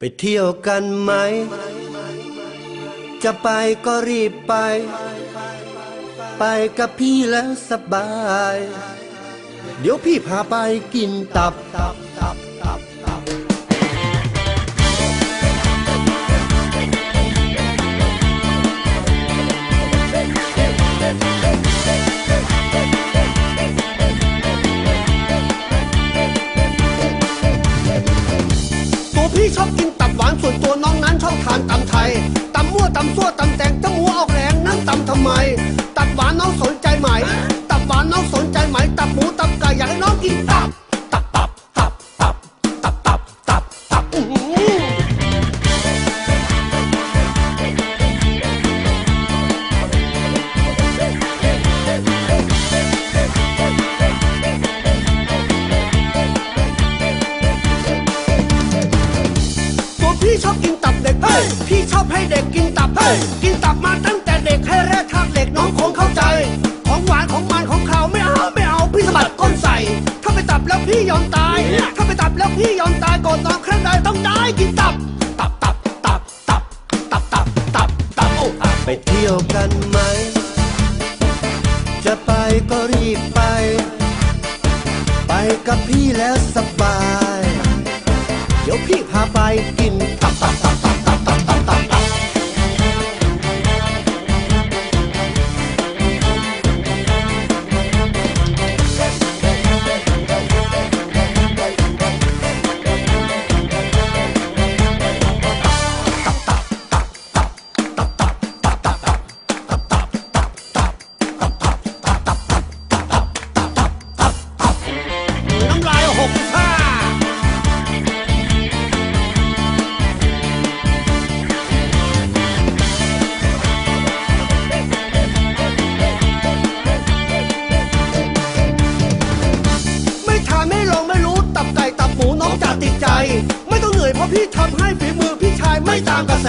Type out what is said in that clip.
ไปเที่ยวกันไหม จะไปก็รีบไป ไปกับพี่แล้วสบาย เดี๋ยวพี่พาไปกินตับตับตับตับตับตัวพี่ชอบกิน วตำซั่วตำแตงตำหัวออกแรงนั่งตำทำไม ตัดหวานน้องสนใจไหม ฮ้ยพี่ชอบให้เด็กกินตับเฮ้ยกินตับมาตั้งแต่เด็กให้แรกทางเด็กน้องคงเข้าใจ ของหวานของมันของเขาไม่เอาไม่เอาพี่สะบัดก้นใส่ ถ้าไปตับแล้วพี่ยอมตาย ถ้าไปตับแล้วพี่ยอมตายก่อนนอนครั้งใดต้องได้กินตับ ตับตับตับตับตับตับตับตับโอ้อะไปเที่ยวกันไหม จะไปก็รีบไป ไปกับพี่แล้วสบาย เดี๋ยวพี่พาไปกินตับตับตับ ตับหมูน้องจะติดใจ ไม่ต้องเหนื่อยเพราะพี่ทำให้ฝีมือพี่ชายไม่ตามกระแส